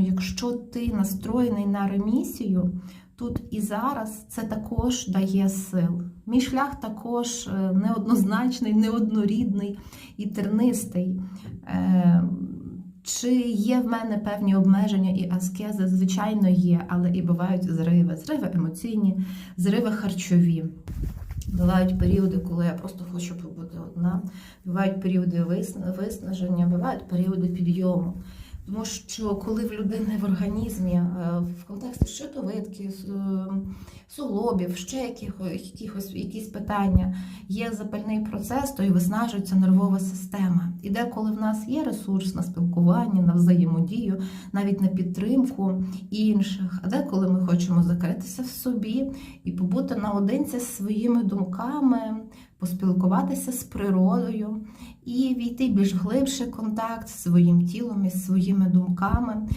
Якщо ти настроєний на ремісію, тут і зараз це також дає сил. Мій шлях також е, неоднозначний, неоднорідний і тернистий. Е, Чи є в мене певні обмеження і аскези? Звичайно, є, але і бувають зриви. Зриви емоційні, зриви харчові. Бувають періоди, коли я просто хочу побути одна. Бувають періоди виснаження, бувають періоди підйому. Тому що коли в людини в організмі е, в контексті щитовидки, е, суглобів, ще якихось якісь питання, є запальний процес, то і виснажується нервова система. І деколи в нас є ресурс на спілкування, на взаємодію, навіть на підтримку інших, а деколи ми хочемо закритися в собі і побути наодинці з своїми думками, поспілкуватися з природою і війти більш глибший контакт з своїм тілом і з своїми думками.